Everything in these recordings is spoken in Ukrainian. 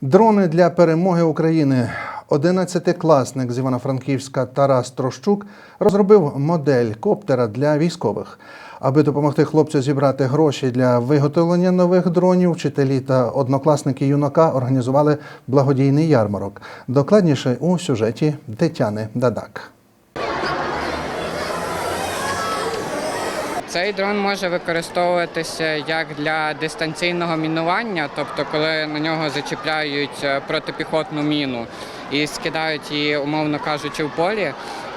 Дрони для перемоги України. Одинадцятикласник з Івано-Франківська Тарас Трощук розробив модель коптера для військових. Аби допомогти хлопцю зібрати гроші для виготовлення нових дронів, вчителі та однокласники юнака організували благодійний ярмарок. Докладніше у сюжеті Тетяни Дадак. Цей дрон може використовуватися як для дистанційного мінування, тобто коли на нього зачіпляють е, протипіхотну міну і скидають її, умовно кажучи, в полі.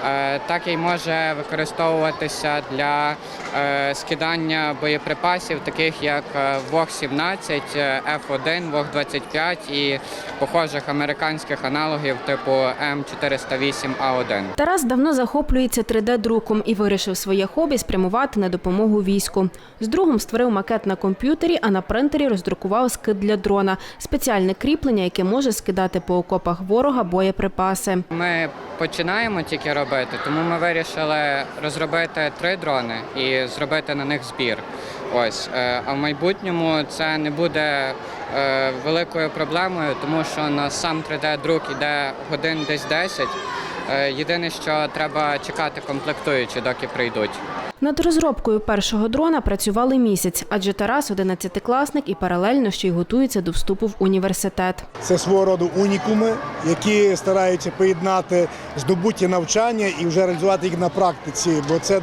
Е, Так і може використовуватися для е, скидання боєприпасів, таких як е, ВОГ-17, е, F1, ВОГ-25 і похожих американських аналогів типу М408А1. Тарас давно захоплюється 3D-друком і вирішив своє хобі спрямувати на допомогу війську. З другом створив макет на комп'ютері, а на принтері роздрукував скид для дрона спеціальне кріплення, яке може скидати по окопах ворога боєприпаси. Ми починаємо тільки робити, тому ми вирішили розробити три дрони і зробити на них збір. Ось Е, а в майбутньому це не буде е, великою проблемою, тому що на сам 3D-друк іде годин десь 10. Е, Єдине, що треба чекати комплектуючі, доки прийдуть. Над розробкою першого дрона працювали місяць, адже Тарас – 11-класник і паралельно ще й готується до вступу в університет. Це свого роду унікуми, які стараються поєднати здобуті навчання і вже реалізувати їх на практиці, бо це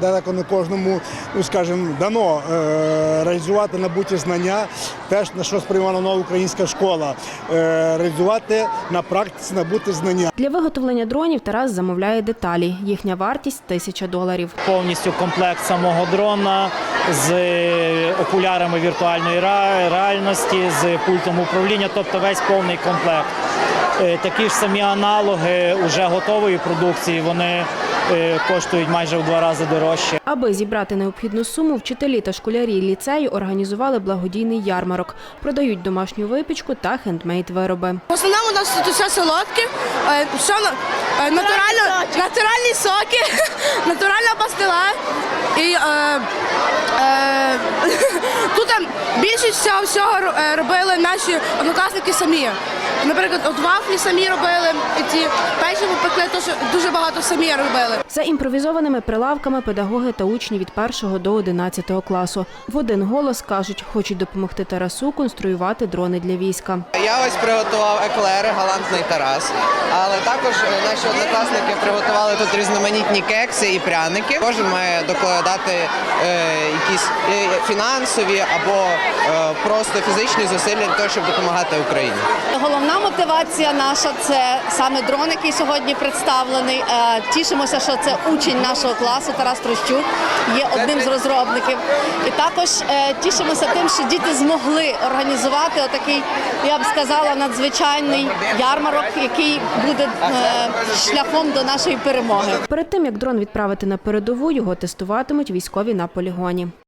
далеко не кожному, ну скажімо, дано е, реалізувати набуті знання, теж на що сприймала нова українська школа, е, реалізувати на практиці набуті знання. Для виготовлення дронів Тарас замовляє деталі. Їхня вартість – тисяча доларів. повністю комплект самого дрона з окулярами віртуальної реальності, з пультом управління, тобто весь повний комплект. Е, Такі ж самі аналоги вже готової продукції, вони е, коштують майже в два рази дорожче. Аби зібрати необхідну суму, вчителі та школярі ліцею організували благодійний ярмарок. Продають домашню випічку та хендмейд вироби. В основному у нас тут все солодке, е, натурально, натуральні соки, натуральна пастила. І е, е, тут більшість всього е, робили наші однокласники самі. Наприклад, от вафлі самі робили, і ті печиво пекли, теж дуже багато самі робили. За імпровізованими прилавками педагоги та учні від 1 до 11 класу. В один голос кажуть, хочуть допомогти Тарасу конструювати дрони для війська. Я ось приготував еклери галантний Тарас, але також наші однокласники приготували тут різноманітні кекси і пряники. Кожен має докладати е, якісь е, фінансові або е, просто фізичні зусилля для того, щоб допомагати Україні. Головна мотивація наша це саме дрон, який сьогодні представлений. Е, Тішимося, що це учень нашого класу Тарас Трощук, є одним з розробників. І також е, тішимося тим, що діти змогли організувати отакий, я б сказала, надзвичайний ярмарок, який буде е, шляхом до нашої перемоги. Перед тим як дрон відправити на передову, його тестуватимуть військові на полігоні.